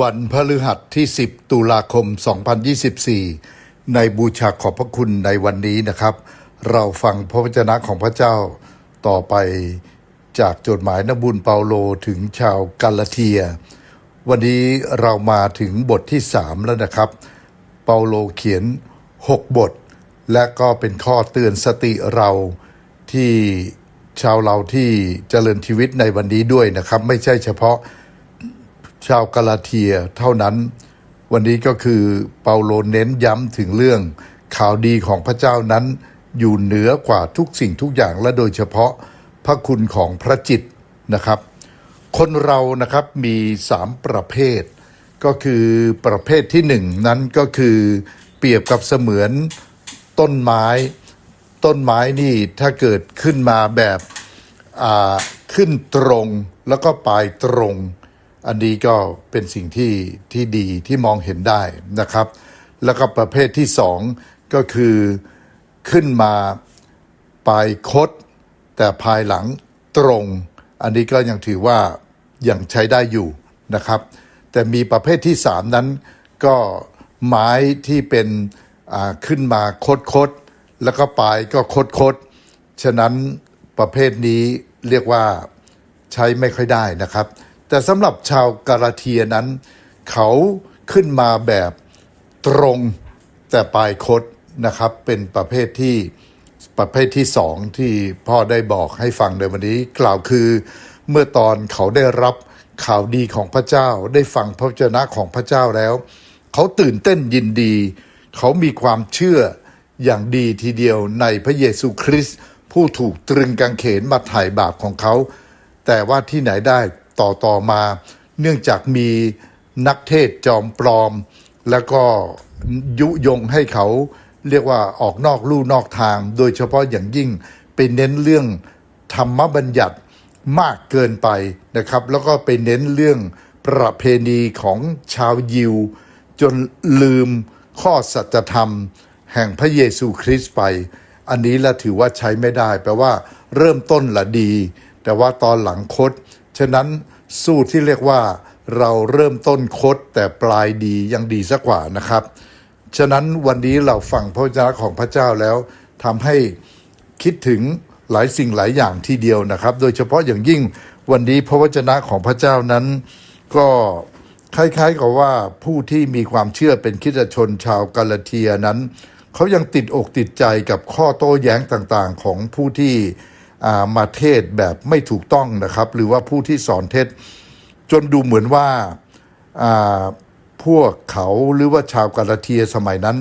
วันพฤหัสที่ 10 ตุลาคม 2024 ในบูชาขอบพระคุณในวันนี้นะครับ เราฟังพระวจนะของพระเจ้าต่อไปจากจดหมายนบุญเปาโลถึงชาวกาลาเทีย วันนี้เรามาถึงบทที่ 3 แล้วนะครับ เปาโลเขียน 6 บท และก็เป็นข้อเตือนสติเราที่ชาวเราที่เจริญชีวิตในวันนี้ด้วยนะครับ ไม่ใช่เฉพาะ ชาวกาลาเทียเท่านั้น วันนี้ก็คือเปาโลเน้นย้ำถึงเรื่อง ข่าวดีของพระเจ้านั้น อยู่เหนือกว่าทุกสิ่งทุกอย่างและโดยเฉพาะพระคุณของพระจิตนะครับ คนเรานะครับมีสามประเภท ก็คือประเภทที่หนึ่งนั้นก็คือเปรียบกับเสมือนต้นไม้ ต้นไม้นี่ถ้าเกิดขึ้นมาแบบขึ้นตรงแล้วก็ปลายตรง อันนี้ก็เป็นสิ่งที่ที่ดีที่มองเห็นได้นะครับ แล้วก็ประเภทที่สองก็คือขึ้นมาปลายคด แต่ภายหลังตรง อันนี้ก็ยังถือว่ายังใช้ได้อยู่นะครับ แต่มีประเภทที่สามนั้นก็ไม้ที่เป็นอ่าขึ้นมาคดคดๆแล้วก็ปลายก็คดคดๆฉะนั้นประเภทนี้เรียกว่าใช้ไม่ค่อยได้นะครับ แต่สำหรับชาวกาลาเทียนั้น เขาขึ้นมาแบบตรงแต่ปลายคดนะครับ เป็นประเภทที่ประเภทที่สองที่พ่อได้บอกให้ฟังในวันนี้ กล่าวคือเมื่อตอนเขาได้รับข่าวดีของพระเจ้า ได้ฟังพระวจนะของพระเจ้าแล้ว เขาตื่นเต้นยินดี เขามีความเชื่ออย่างดีทีเดียวในพระเยซูคริสต์ผู้ถูกตรึงกางเขนมาไถ่าบาปของเขา แต่ว่าที่ไหนได้ ต่อต่อมา เนื่องจากมีนักเทศจอมปลอม แล้วก็ยุยงให้เขาเรียกว่าออกนอกลู่นอกทาง โดยเฉพาะอย่างยิ่งไปเน้นเรื่องธรรมบัญญัติมากเกินไปนะครับ แล้วก็ไปเน้นเรื่องประเพณีของชาวยิว จนลืมข้อสัจธรรม แห่งพระเยซูคริสต์ไป อันนี้ละถือว่าใช้ไม่ได้ แปลว่าเริ่มต้นละดี แต่ว่าตอนหลังคด ฉะนั้น สู้ที่เรียกว่าเราเริ่มต้นคดแต่ปลายดียังดีสักกว่านะครับ ฉะนั้นวันนี้เราฟังพระวจนะของพระเจ้าแล้วทำให้คิดถึงหลายสิ่งหลายอย่างทีเดียวนะครับ โดยเฉพาะอย่างยิ่งวันนี้พระวจนะของพระเจ้านั้น ก็คล้าย ๆ กับว่าผู้ที่มีความเชื่อเป็นคิสตชนชาวกาลาเทียนั้น เขายังติดอกติดใจกับข้อโต้แย้งต่างๆ ของผู้ที่ มาเทศแบบไม่ถูกต้องนะครับ หรือว่าผู้ที่สอนเท็จนดูเหมือนว่าพวกเขาหรือว่าชาวกาลาเทียสมัยนั้น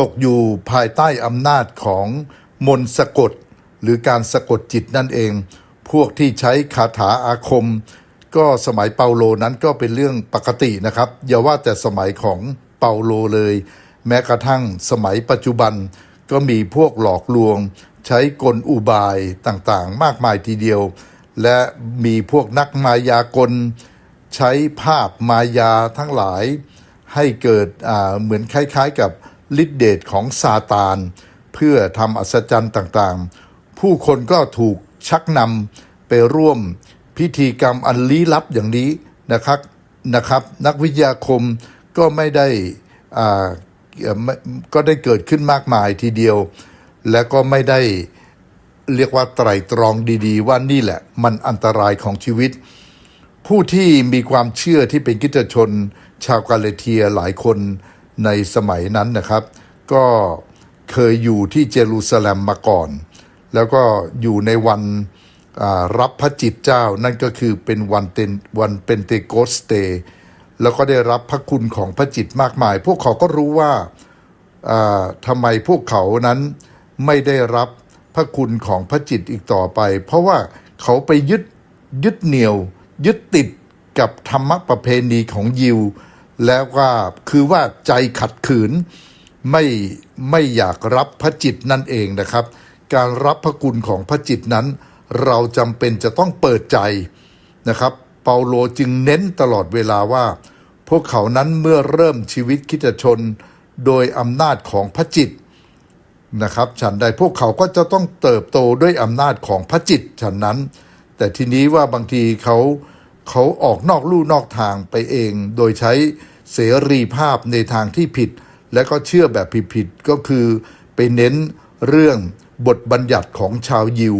ตกอยู่ภายใต้อำนาจของมนสะกดหรือการสะกดจิตนั่นเอง พวกที่ใช้คาถาอาคม ก็สมัยเปาโลนั้นก็เป็นเรื่องปกตินะครับ อย่าว่าแต่สมัยของเปาโลเลย แม้กระทั่งสมัยปัจจุบันก็มีพวกหลอกลวง ใช้กลอุบายต่างๆ มากมายทีเดียว และมีพวกนักมายากล ใช้ภาพมายาทั้งหลาย ให้เกิดเหมือนคล้ายๆกับฤทธิเดชของซาตาน เพื่อทำอัศจรรย์ต่างๆ ผู้คนก็ถูกชักนำไปร่วมพิธีกรรมอันลี้ลับอย่างนี้นะครับนะครับ นักวิทยาคมก็ไม่ได้ก็ได้เกิดขึ้นมากมายทีเดียว และก็ไม่ได้เรียกว่าไตรตรองดีๆ ว่านี่แหละมันอันตรายของชีวิต ผู้ที่มีความเชื่อที่เป็นคริสตชน ชาวกาเลเทียหลายคนในสมัยนั้นนะครับ ก็เคยอยู่ที่เยรูซาเล็มมาก่อน แล้วก็อยู่ในวันรับพระจิตเจ้านั่นก็คือเป็นวันเตนวันเป็นเตโกสเตแล้วก็ได้รับพระคุณของพระจิตมากมาย พวกเขาก็รู้ว่าทำไมพวกเขานั้น ไม่ได้รับพระคุณของพระจิตอีกต่อไป เพราะว่าเขาไปยึดยึดเหนี่ยว ยึดติดกับธรรมประเพณีของยิว แล้วก็คือว่าใจขัดขืน ไม่ไม่อยากรับพระจิตนั่นเองนะครับ การรับพระคุณของพระจิตนั้น เราจำเป็นจะต้องเปิดใจนะครับ เปาโลจึงเน้นตลอดเวลาว่า พวกเขานั้นเมื่อเริ่มชีวิตคริสตชน โดยอำนาจของพระจิต นะครับ ฉันใดพวกเขาก็จะต้องเติบโตด้วยอำนาจของพระจิตฉันนั้น แต่ทีนี้ว่าบางทีเขาเขาออกนอกลู่นอกทางไปเอง โดยใช้เสรีภาพในทางที่ผิด และก็เชื่อแบบผิดๆก็คือไปเน้นเรื่องบทบัญญัติของชาวยิว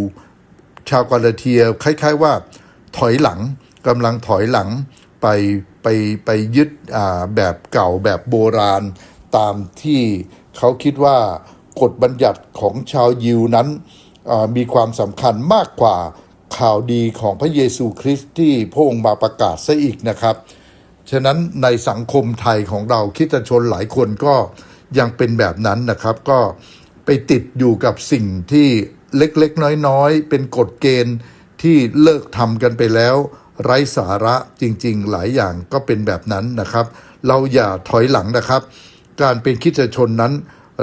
ชาวกาลาเทียคล้ายๆว่าถอยหลังกำลังถอยหลังไปไปไปยึดแบบเก่าแบบโบราณ ตามที่เขาคิดว่า กฎบัญญัติของชาวยิวนั้นมีความสำคัญมากกว่าข่าวดีของพระเยซูคริสต์ที่พระองค์มาประกาศซะอีกนะครับ ฉะนั้นในสังคมไทยของเราคิดชนหลายคนก็ยังเป็นแบบนั้นนะครับ ก็ไปติดอยู่กับสิ่งที่เล็กๆ น้อยๆ เป็นกฎเกณฑ์ที่เลิกทำกันไปแล้ว ไร้สาระจริงๆ หลายอย่างก็เป็นแบบนั้นนะครับ เราอย่าถอยหลังนะครับ การเป็นคิดชนนั้น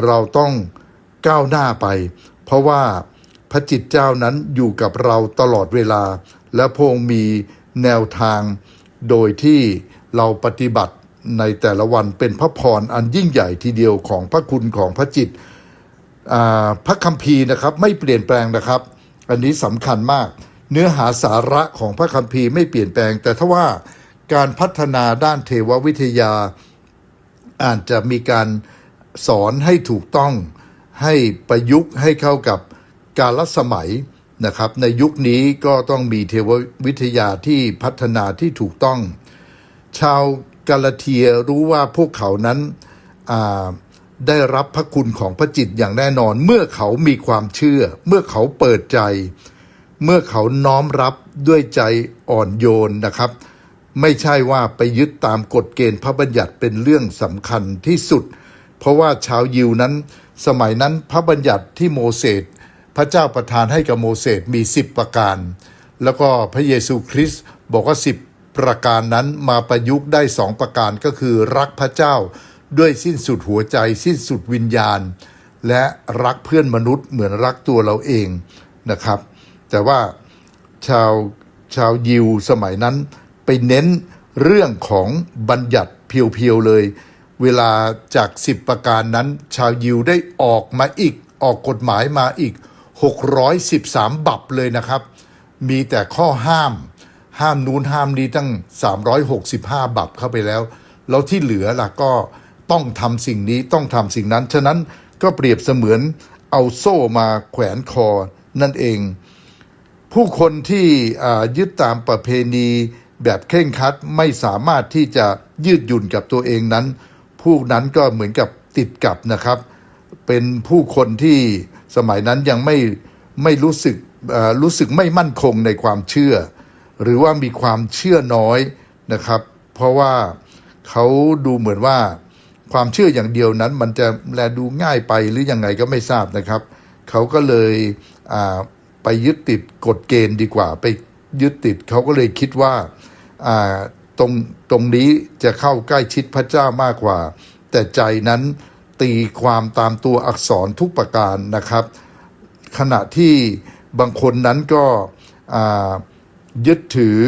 เราต้อง ก้าวหน้าไป เพราะว่าพระจิตเจ้านั้นอยู่กับเราตลอดเวลา และพงมีแนวทาง โดยที่เราปฏิบัติในแต่ละวันเป็นพระพรอันยิ่งใหญ่ทีเดียวของพระคุณของพระจิตพระคัมภีร์นะครับไม่เปลี่ยนแปลงนะครับ อันนี้สำคัญมาก เนื้อหาสาระของพระคัมภีร์ไม่เปลี่ยนแปลง แต่ถ้าว่าการพัฒนาด้านเทววิทยาอาจจะมีการสอนให้ถูกต้อง ให้ประยุกต์ให้เข้ากับกาลสมัยนะครับ ในยุคนี้ก็ต้องมีเทววิทยาที่พัฒนาที่ถูกต้อง ชาวกาลาเทียรู้ว่าพวกเขานั้นได้รับพระคุณของพระจิตอย่างแน่นอน เมื่อเขามีความเชื่อ เมื่อเขาเปิดใจ เมื่อเขาน้อมรับด้วยใจอ่อนโยนนะครับ ไม่ใช่ว่าไปยึดตามกฎเกณฑ์พระบัญญัติเป็นเรื่องสำคัญที่สุด เพราะว่าชาวยิวนั้น สมัยนั้นพระบัญญัติที่โมเสสพระเจ้าประทานให้กับโมเสสมี 10 ประการ แล้วก็พระเยซูคริสต์บอกว่า 10 ประการนั้นมาประยุกต์ได้สองประการก็คือรักพระเจ้าด้วยสิ้นสุดหัวใจ สิ้นสุดวิญญาณ และรักเพื่อนมนุษย์เหมือนรักตัวเราเองนะครับ แต่ว่าชาวชาวยิวสมัยนั้นไปเน้นเรื่องของบัญญัติเพียวๆเลย เวลาจาก 10 ประการนั้น ชาวยิวได้ออกมาอีก ออกกฎหมายมาอีก 613 บับเลยนะครับ มีแต่ข้อห้าม ห้ามนู้นห้ามนี้ตั้ง 365 บับเข้าไปแล้ว แล้วที่เหลือล่ะก็ต้องทำสิ่งนี้ต้องทำสิ่งนั้น ฉะนั้นก็เปรียบเสมือนเอาโซ่มาแขวนคอนั่นเอง ผู้คนที่ยึดตามประเพณีแบบเคร่งครัดไม่สามารถที่จะยืดหยุ่นกับตัวเองนั้น ผู้นั้นก็เหมือนกับติดกับนะครับ เป็นผู้คนที่สมัยนั้นยังไม่ไม่รู้สึกรู้สึกไม่มั่นคงในความเชื่อ หรือว่ามีความเชื่อน้อยนะครับ เพราะว่าเขาดูเหมือนว่าความเชื่ออย่างเดียวนั้น มันจะแลดูง่ายไปหรือยังไงก็ไม่ทราบนะครับ เขาก็เลยไปยึดติดกฎเกณฑ์ดีกว่า ไปยึดติดเขาก็เลยคิดว่า ตรงตรงนี้จะเข้าใกล้ชิดพระเจ้ามากกว่า แต่ใจนั้นตีความตามตัวอักษรทุกประการนะครับ ขณะที่บางคนนั้นก็ยึดถือ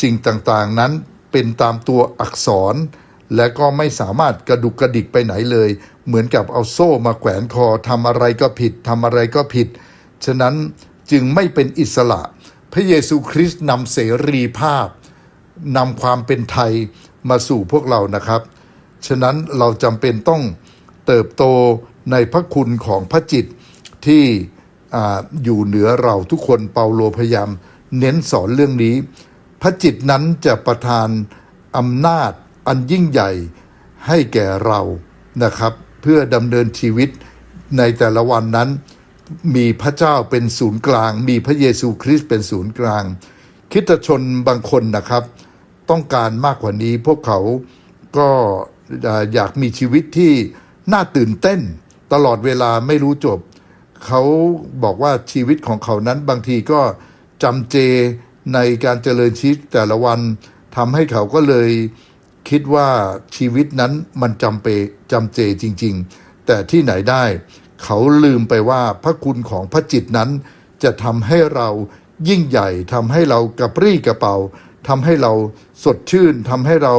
สิ่งต่างๆนั้นเป็นตามตัวอักษร และก็ไม่สามารถกระดุกกระดิกไปไหนเลย เหมือนกับเอาโซ่มาแขวนคอทำอะไรก็ผิดทำอะไรก็ผิด ฉะนั้นจึงไม่เป็นอิสระ พระเยซูคริสต์นำเสรีภาพ นำความเป็นไทยมาสู่พวกเรานะครับ ฉะนั้นเราจำเป็นต้องเติบโตในพระคุณของพระจิตที่ออยู่เหนือเราทุกคนเปาโลพยายามเน้นสอนเรื่องนี้ พระจิตนั้นจะประทานอำนาจอันยิ่งใหญ่ให้แก่เรานะครับ เพื่อดำเนินชีวิตในแต่ละวันนั้น มีพระเจ้าเป็นศูนย์กลาง มีพระเยซูคริสต์เป็นศูนย์กลางคริสตชนบางคนนะครับ ต้องการมากกว่านี้ พวกเขาก็เอ่ออยากมีชีวิตที่น่าตื่นเต้น ตลอดเวลาไม่รู้จบ เขาบอกว่าชีวิตของเขานั้นบางทีก็จำเจในการเจริญชีวิตแต่ละวันทำให้เขาก็เลยคิดว่าชีวิตนั้นมันจำเปจำเจจริง ๆ แต่ที่ไหนได้ เขาลืมไปว่าพระคุณของพระจิตนั้น จะทำให้เรายิ่งใหญ่ทำให้เรากระปรี้กระเป๋า ทำให้เราสดชื่นทำให้เรา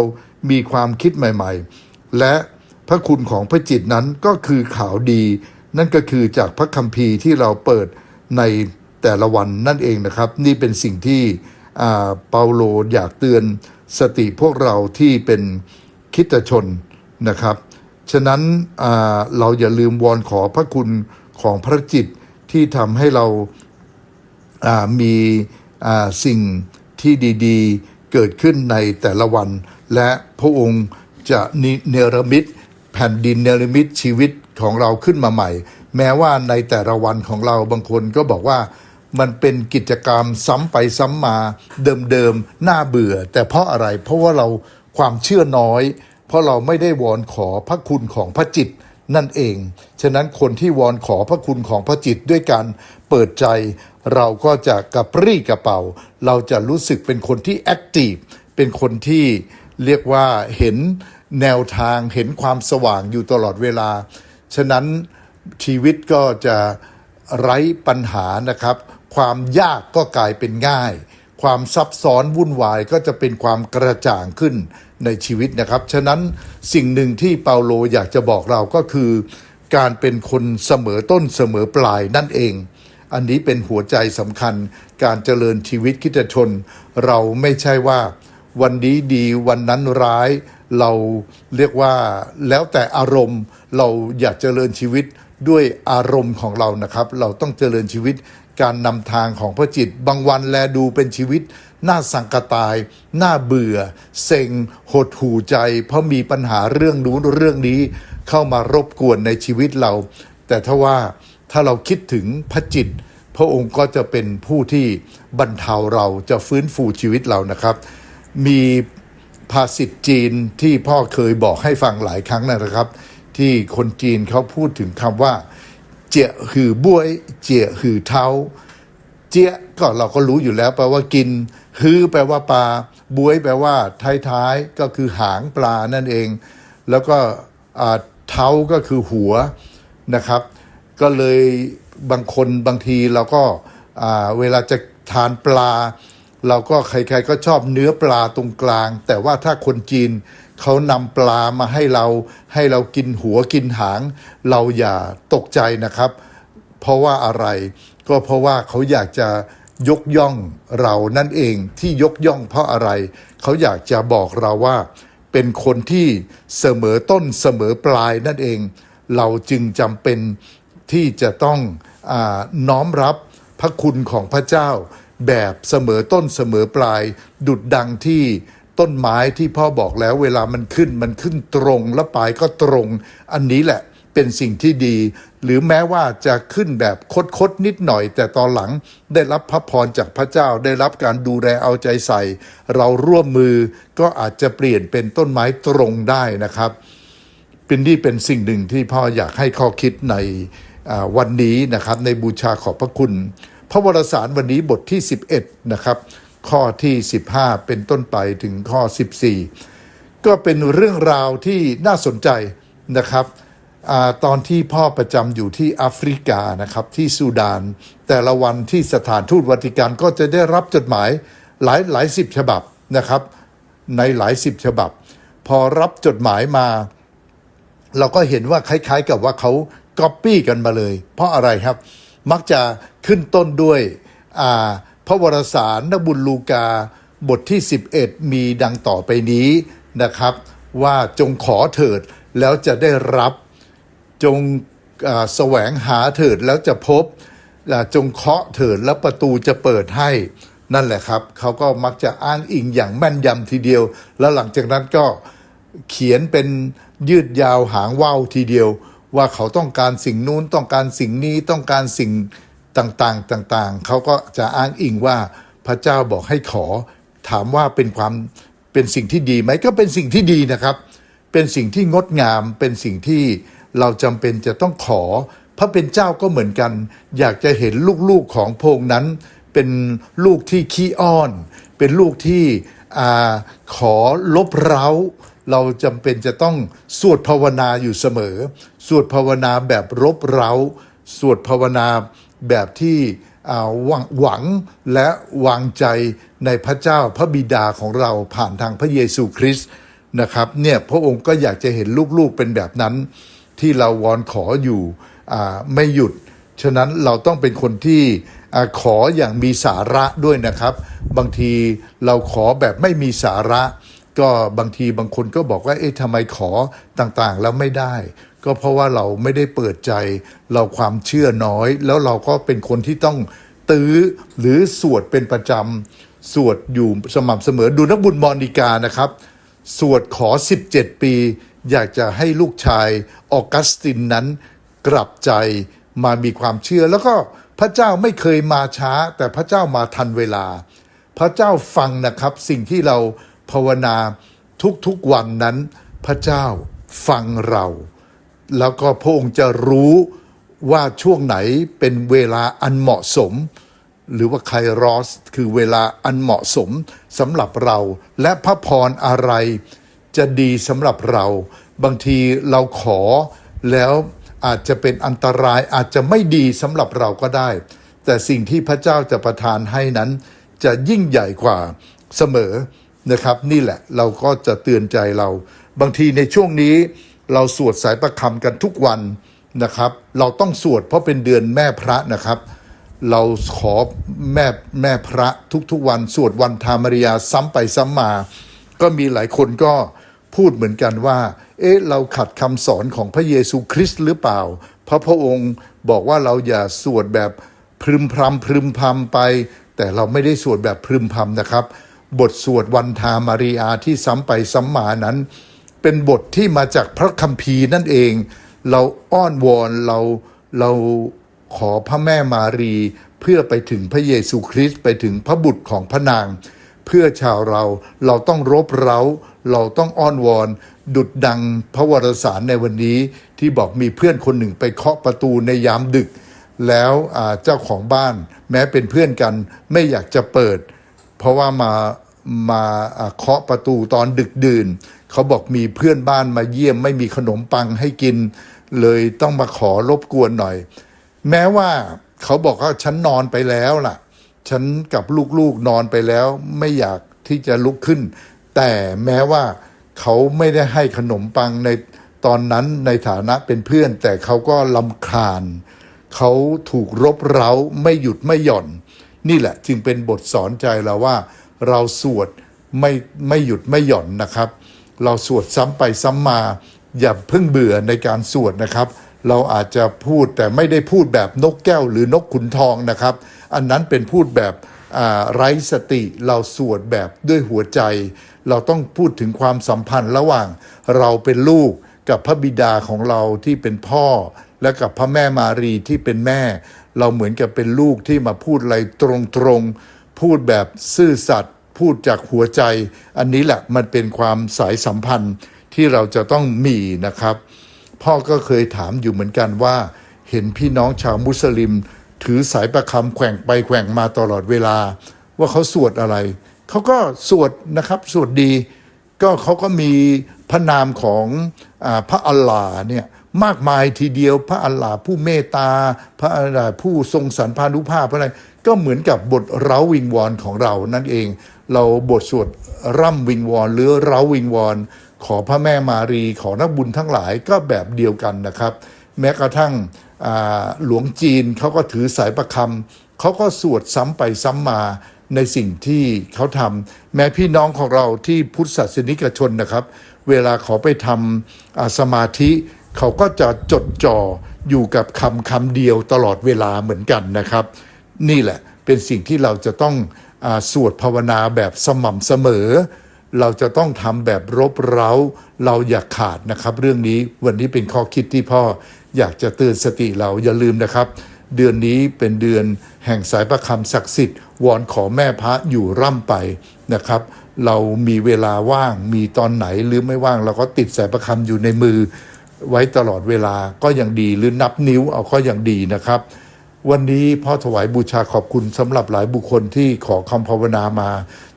มีความคิดใหม่ ๆ และพระคุณของพระจิตนั้นก็คือข่าวดี นั่นก็คือจากพระคัมภีร์ที่เราเปิดในแต่ละวันนั่นเองนะครับ นี่เป็นสิ่งที่อ่าเปาโลอยากเตือนสติพวกเราที่เป็นคิดชนนะครับ ฉะนั้นเราอย่าลืมวอนขอพระคุณของพระจิตที่ทำให้เรามีสิ่ง ที่ดีๆ เกิดขึ้นในแต่ละวัน และพระองค์จะเนรมิตแผ่นดินเนรมิตชีวิตของเราขึ้นมาใหม่ แม้ว่าในแต่ละวันของเราบางคนก็บอกว่ามันเป็นกิจกรรมซ้ำไปซ้ำมาเดิมๆน่าเบื่อ แต่เพราะอะไรเพราะว่าเราความเชื่อน้อย เพราะเราไม่ได้วอนขอพระคุณของพระจิต นั่นเอง ฉะนั้นคนที่วอนขอพระคุณของพระจิตด้วยการเปิดใจ เราก็จะกระปรี้กระเป๋า เราจะรู้สึกเป็นคนที่แอคทีฟ เป็นคนที่เรียกว่าเห็นแนวทาง เห็นความสว่างอยู่ตลอดเวลา ฉะนั้นชีวิตก็จะไร้ปัญหานะครับ ความยากก็กลายเป็นง่าย ความซับซ้อนวุ่นวายก็จะเป็นความกระจ่างขึ้น ในชีวิตนะครับ ฉะนั้นสิ่งหนึ่งที่เปาโลอยากจะบอกเราก็คือ การเป็นคนเสมอต้นเสมอปลายนั่นเอง อันนี้เป็นหัวใจสำคัญ การเจริญชีวิตคิดชน เราไม่ใช่ว่า วันนี้ดีวันนั้นร้ายเราเรียกว่าแล้วแต่อารมณ์เราอยากเจริญชีวิตด้วยอารมณ์ของเรานะครับ เราต้องเจริญชีวิต การนำทางของพระจิต บางวันแลดูเป็นชีวิตน่าสังกตาย น่าเบื่อ เซ็ง หดหูใจ เพราะมีปัญหาเรื่องนู้นเรื่องนี้ เข้ามารบกวนในชีวิตเรา แต่ถ้าว่าถ้าเราคิดถึงพระจิต พระองค์ก็จะเป็นผู้ที่บรรเทาเราจะฟื้นฟูชีวิตเรานะครับ มีภาษิตจีนที่พ่อเคยบอกให้ฟังหลายครั้งนะครับ ที่คนจีนเขาพูดถึงคำว่า เจียหือบวย เจียหือเท้า เจียก็เราก็รู้อยู่แล้วแปลว่ากินฮือแปลว่าปลาบวยแปลว่าท้ายๆก็คือหางปลานั่นเอง แล้วก็อ่าเท้าก็คือหัวนะครับ ก็เลยบางคนบางทีเราก็อ่าเวลาจะทานปลา เราก็ใครๆก็ชอบเนื้อปลาตรงกลาง แต่ว่าถ้าคนจีน เขานำปลามาให้เรา ให้เรากินหัวกินหาง เราอย่าตกใจนะครับ เพราะว่าอะไรก็เพราะว่าเขาอยากจะยกย่องเรานั่นเองที่ยกย่องเพราะอะไร เขาอยากจะบอกเราว่า เป็นคนที่เสมอต้นเสมอปลายนั่นเอง เราจึงจำเป็นที่จะต้องอน้อมรับพระคุณของพระเจ้า แบบเสมอต้นเสมอปลาย ดุดดังที่ ต้นไม้ที่พ่อบอกแล้วเวลามันขึ้นมันขึ้นตรงและปลายก็ตรง อันนี้แหละเป็นสิ่งที่ดี หรือแม้ว่าจะขึ้นแบบคดๆนิดหน่อย แต่ตอนหลังได้รับพระพรจากพระเจ้าได้รับการดูแลเอาใจใส่ เราร่วมมือก็อาจจะเปลี่ยนเป็นต้นไม้ตรงได้นะครับ เป็นนี่เป็นสิ่งหนึ่งที่พ่ออยากให้ข้อคิดในวันนี้นะครับในบูชาขอบพระคุณ พระวรสารวันนี้บทที่ 11 นะครับ ข้อที่ 15 เป็นต้นไปถึงข้อ 14 ก็เป็นเรื่องราวที่น่าสนใจนะครับอตอนที่พ่อประจำอยู่ที่แอฟริกานะครับที่ซูดาน แต่ละวันที่สถานทูตวัติกันก็จะได้รับจดหมายหลายหลายสิบฉบับนะครับ ในหลายสิบฉบับ พอรับจดหมายมา เราก็เห็นว่าคล้ายๆกับว่าเขาก๊อปปี้กันมาเลย เพราะอะไรครับ มักจะขึ้นต้นด้วยอ่า พระวรสารนบุญลูกา บทที่ 11 มีดังต่อไปนี้นะครับ ว่าจงขอเถิดแล้วจะได้รับ จงแสวงหาเถิดแล้วจะพบ จงเคาะเถิดแล้วประตูจะเปิดให้นั่นแหละครับ เขาก็มักจะอ้างอิงอย่างแม่นยำทีเดียว แล้วหลังจากนั้นก็เขียนเป็นยืดยาวหางว่าวทีเดียว ว่าเขาต้องการสิ่งนู้นต้องการสิ่งนี้ต้องการสิ่ง ต่างๆต่างๆ เขาก็จะอ้างอิงว่าพระเจ้าบอกให้ขอ ถามว่าเป็นความเป็นสิ่งที่ดีไหมก็เป็นสิ่งที่ดีนะครับ เป็นสิ่งที่งดงามเป็นสิ่งที่เราจำเป็นจะต้องขอ พระเป็นเจ้าก็เหมือนกัน อยากจะเห็นลูกๆของพงนั้น เป็นลูกที่ขี้อ้อน เป็นลูกที่อขอลบเร้า เราจำเป็นจะต้องสวดภาวนาอยู่เสมอ สวดภาวนาแบบรบเร้า สวดภาวนา แบบที่อ่าหวังหวังและวางใจในพระเจ้าพระบิดาของเราผ่านทางพระเยซูคริสต์นะครับเนี่ยพระองค์ก็อยากจะเห็นลูกๆเป็นแบบนั้น ที่เราวอนขออยู่อ่าไม่หยุด ฉะนั้นเราต้องเป็นคนที่อาขออย่างมีสาระด้วยนะครับ บางทีเราขอแบบไม่มีสาระ ก็บางทีบางคนก็บอกว่า เอ๊ะทำไมขอต่างๆแล้วไม่ได้ ก็เพราะว่าเราไม่ได้เปิดใจ เราความเชื่อน้อย แล้วเราก็เป็นคนที่ต้องตื้อหรือสวดเป็นประจำสวดอยู่สม่ำเสมอดูนักบุญมอนิกานะครับ สวดขอ 17 ปี อยากจะให้ลูกชายออกัสตินนั้นกลับใจมามีความเชื่อ แล้วก็พระเจ้าไม่เคยมาช้า แต่พระเจ้ามาทันเวลา พระเจ้าฟังนะครับสิ่งที่เรา ภาวนาทุกๆวันนั้นพระเจ้าฟังเรา แล้วก็พระองค์จะรู้ว่าช่วงไหนเป็นเวลาอันเหมาะสม หรือว่าไครอส คือเวลาอันเหมาะสมสำหรับเรา และพระพรอะไร จะดีสำหรับเรา บางทีเราขอแล้วอาจจะเป็นอันตรายอาจจะไม่ดีสำหรับเราก็ได้ แต่สิ่งที่พระเจ้าจะประทานให้นั้น จะยิ่งใหญ่กว่าเสมอ นะครับนี่แหละเราก็จะเตือนใจเรา บางทีในช่วงนี้เราสวดสายประคำกันทุกวันนะครับ เราต้องสวดเพราะเป็นเดือนแม่พระนะครับ เราขอแม่แม่พระทุกๆวัน สวดวันธามริยาซ้ำไปซ้ำมา ก็มีหลายคนก็พูดเหมือนกันว่า เอ๊ะเราขัดคำสอนของพระเยซูคริสต์หรือเปล่า พระพระองค์บอกว่าเราอย่าสวดแบบพรึมพรำพรึมพำไป แต่เราไม่ได้สวดแบบพรึมพำนะครับ บทสวดวันธามาริยาที่ซ้ำไปซ้ำมานั้น เป็นบทที่มาจากพระคัมภีร์นั่นเอง เราอ้อนวอนเราเราขอพระแม่มารีเพื่อไปถึงพระเยซูคริสต์ไปถึงพระบุตรของพระนาง เพื่อชาวเราเราต้องรบเร้า เราต้องอ้อนวอน ดุดดังพระวรสารในวันนี้ที่บอกมีเพื่อนคนหนึ่งไปเคาะประตูในยามดึก แล้วเจ้าของบ้านแม้เป็นเพื่อนกันไม่อยากจะเปิด ราะว่ามามาเคาะประตูตอนดึกดื่น เขาบอกมีเพื่อนบ้านมาเยี่ยมไม่มีขนมปังให้กิน เลยต้องมาขอรบกวนหน่อย แม้ว่าเขาบอกว่าฉันนอนไปแล้วล่ะ ฉันกับลูกๆนอนไปแล้ว ไม่อยากที่จะลุกขึ้น แต่แม้ว่าเขาไม่ได้ให้ขนมปังในตอนนั้นในฐานะเป็นเพื่อน แต่เขาก็ลำคาญ เขาถูกรบเร้าไม่หยุดไม่หย่อน นี่แหละจึงเป็นบทสอนใจเราว่า เราสวดไม่ไม่หยุดไม่หย่อนนะครับ เราสวดซ้ำไปซ้ำมา อย่าเพิ่งเบื่อในการสวดนะครับ เราอาจจะพูดแต่ไม่ได้พูดแบบนกแก้วหรือนกขุนทองนะครับ อันนั้นเป็นพูดแบบไร้สติเราสวดแบบด้วยหัวใจ เราต้องพูดถึงความสัมพันธ์ระหว่าง เราเป็นลูกกับพระบิดาของเราที่เป็นพ่อ และกับพระแม่มารีที่เป็นแม่ เราเหมือนกับเป็นลูกที่มาพูดอะไรตรงๆ พูดแบบซื่อสัตย์พูดจากหัวใจ อันนี้แหละมันเป็นความสายสัมพันธ์ที่เราจะต้องมีนะครับ พ่อก็เคยถามอยู่เหมือนกันว่า เห็นพี่น้องชาวมุสลิม ถือสายประคำแขว่งไปแขว่งมาตลอดเวลา ว่าเขาสวดอะไรเขาก็สวดนะครับสวดดี ก็เขาก็มีพระนามของอาพระอัลลาห์เนี่ย มากมายทีเดียว พระอัลลาห์ผู้เมตตา พระอัลลาห์ผู้ทรงสรรพานุภาพอะไรก็เหมือนกับบทเร้าวิงวอนของเรานั่นเอง เราบทสวดร่ำวิงวอนหรือเร้าวิงวอนขอพระแม่มารีขอนักบุญทั้งหลายก็แบบเดียวกันนะครับ แม้กระทั่งหลวงจีนเขาก็ถือสายประคำเขาก็สวดซ้ำไปซ้ำมาในสิ่งที่เขาทำแม้พี่น้องของเราที่พุทธศาสนิกชนนะครับ เวลาเขาไปทำสมาธิ เขาก็จะจดจ่ออยู่กับคำคำเดียวตลอดเวลาเหมือนกันนะครับ นี่แหละเป็นสิ่งที่เราจะต้องอสวดภาวนาแบบสม่ำเสมอ เราจะต้องทำแบบรบเร้า เราอย่าขาดนะครับ เรื่องนี้วันนี้เป็นข้อคิดที่พ่ออยากจะเตือนสติเราอย่าลืมนะครับ เดือนนี้เป็นเดือนแห่งสายประคำศักดิ์สิทธิ์วอนขอแม่พระอยู่ร่ำไปนะครับ เรามีเวลาว่างมีตอนไหนหรือไม่ว่างเราก็ติดสายประคำอยู่ในมือ ไว้ตลอดเวลาก็ยังดีหรือนับนิ้วเอาก็ยังดีนะครับ วันนี้พ่อถวายบูชาขอบคุณสำหรับหลายบุคคลที่ขอคำภาวนามา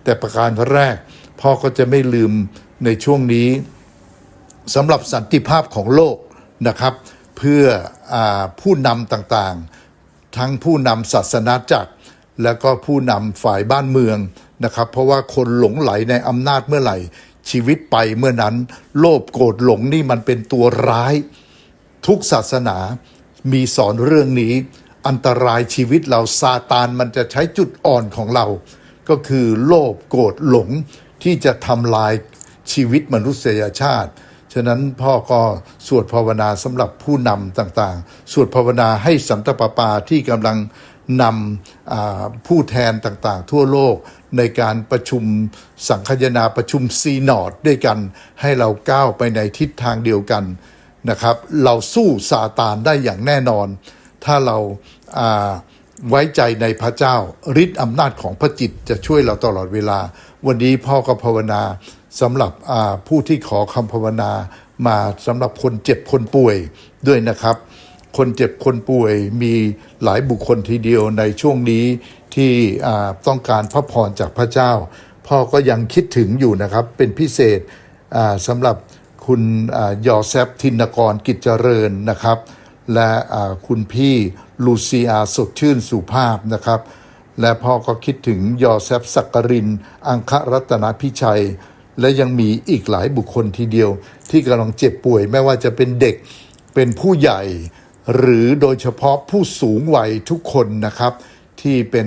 แต่ประการแรก พ่อก็จะไม่ลืมในช่วงนี้สำหรับสันติภาพของโลกนะครับ เพื่ออผู้นำต่างๆ ทั้งผู้นำศาสนาจักร แล้วก็ผู้นำฝ่ายบ้านเมืองนะครับ เพราะว่าคนหลงไหลในอำนาจเมื่อไหร่ ชีวิตไปเมื่อนั้น โลภโกรธหลงนี่มันเป็นตัวร้าย ทุกศาสนามีสอนเรื่องนี้ อันตรายชีวิตเราซาตานมันจะใช้จุดอ่อนของเรา ก็คือโลภโกรธหลงที่จะทำลายชีวิตมนุษยชาติ ฉะนั้นพ่อก็สวดภาวนาสำหรับผู้นำต่างๆ สวดภาวนาให้สันตะปาปาที่กำลัง นำผู้แทนต่างๆ ทั่วโลกในการประชุมสังคายนาประชุมซีนอดด้วยกัน ให้เราก้าวไปในทิศทางเดียวกันนะครับ เราสู้ซาตานได้อย่างแน่นอน ถ้าเราาไว้ใจในพระเจ้าฤทธิ์อำนาจของพระจิตจะช่วยเราตลอดเวลา วันนี้พ่อก็ภาวนาสำหรับผู้ที่ขอคำภาวนามาสำหรับคนเจ็บคนป่วยด้วยนะครับ คนเจ็บคนป่วยมีหลายบุคคลทีเดียวในช่วงนี้ที่ต้องการพระพรจากพระเจ้า พ่อก็ยังคิดถึงอยู่นะครับ เป็นพิเศษสำหรับคุณอยอเซฟทินกรกิจเจริญนะครับ และคุณพี่ลูเซียสดชื่นสุภาพนะครับ และพ่อก็คิดถึงยอเซฟสักกริน อังครัตนพิชัย และยังมีอีกหลายบุคคลทีเดียว ที่กำลังเจ็บป่วยไม่ว่าจะเป็นเด็กเป็นผู้ใหญ่ หรือโดยเฉพาะผู้สูงวัยทุกคนนะครับ ที่เป็น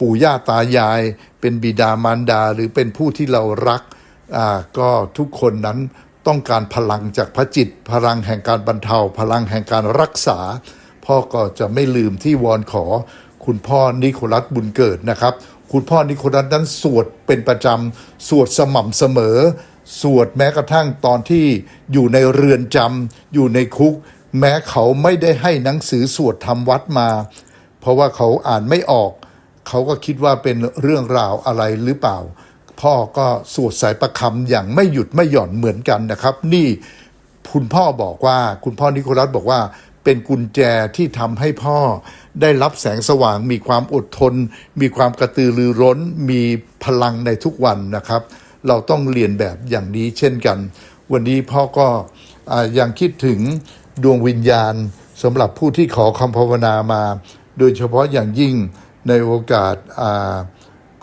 ปู่ย่าตายาย เป็นบิดามารดา หรือเป็นผู้ที่เรารักก็ทุกคนนั้นต้องการพลังจากพระจิต พลังแห่งการบรรเทา พลังแห่งการรักษา พ่อก็จะไม่ลืมที่วอนขอ คุณพ่อนิโคลัสบุญเกิดนะครับ คุณพ่อนิโคลัสนั้นสวดเป็นประจำสวดสม่ำเสมอ สวดแม้กระทั่งตอนที่อยู่ในเรือนจำอยู่ในคุก แม้เขาไม่ได้ให้หนังสือสวดทำวัดมา เพราะว่าเขาอ่านไม่ออก เขาก็คิดว่าเป็นเรื่องราวอะไรหรือเปล่า พ่อก็สวดสายประคำอย่างไม่หยุดไม่หย่อนเหมือนกันนะครับ นี่คุณพ่อบอกว่าคุณพ่อนิโคลัสบอกว่า เป็นกุญแจที่ทำให้พ่อได้รับแสงสว่าง มีความอดทน มีความกระตือรือร้น มีพลังในทุกวันนะครับ เราต้องเรียนแบบอย่างนี้เช่นกัน วันนี้พ่อก็อยังคิดถึง ดวงวิญญาณสำหรับผู้ที่ขอคำภาวนามา โดยเฉพาะอย่างยิ่งในโอกาสา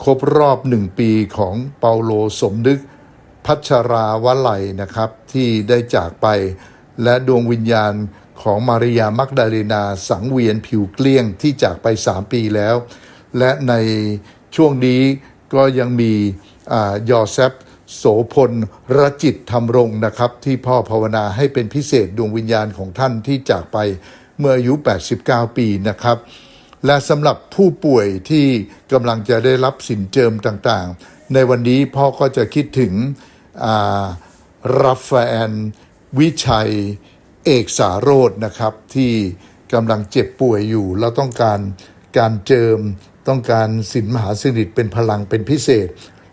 ครบรอบหนึ่งปีของเปาโลสมนึก พัชราวลัยนะครับ ที่ได้จากไป และดวงวิญญาณของมาริยามักดาเลนาสังเวียนผิวเกลี้ยงที่จากไปสามปีแล้ว และในช่วงนี้ก็ยังมีอยอเซฟ โสพลรจิตธรรมรงค์นะครับ ที่พ่อภาวนาให้เป็นพิเศษดวงวิญญาณของท่านที่จากไปเมื่ออายุ 89 ปีนะครับ และสำหรับผู้ป่วยที่กำลังจะได้รับสินเจิมต่างๆ ในวันนี้พ่อก็จะคิดถึงอาราฟาเอลวิชัย เอกสาโรจน์นะครับ ที่กำลังเจ็บป่วยอยู่ แล้วต้องการการเจิมต้องการสินมหาสนิทเป็นพลังเป็นพิเศษ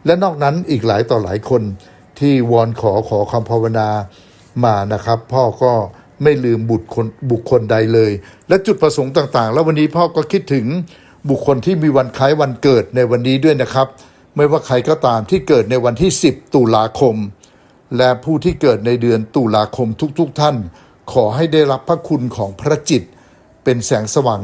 และนอกนั้นอีกหลายต่อหลายคนที่วอนขอขอคำภาวนามานะครับ พ่อก็ไม่ลืมบุตรคนบุคคลใดเลย และจุดประสงค์ต่างๆ แล้ววันนี้พ่อก็คิดถึงบุคคลที่มีวันคล้ายวันเกิดในวันนี้ด้วยนะครับ ไม่ว่าใครก็ตามที่เกิดในวันที่ 10 ตุลาคม และผู้ที่เกิดในเดือนตุลาคมทุกๆทท่าน ขอให้ได้รับพระคุณของพระจิต เป็นแสงสว่าง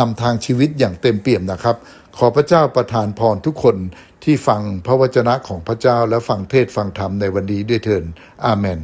นำทางชีวิตอย่างเต็มเปี่ยมนะครับ ขอพระเจ้าประทานพรทุกคนที่ฟังพระวจนะของพระเจ้าและฟังเทศฟังธรรมในวันนี้ด้วยเถินอาเมน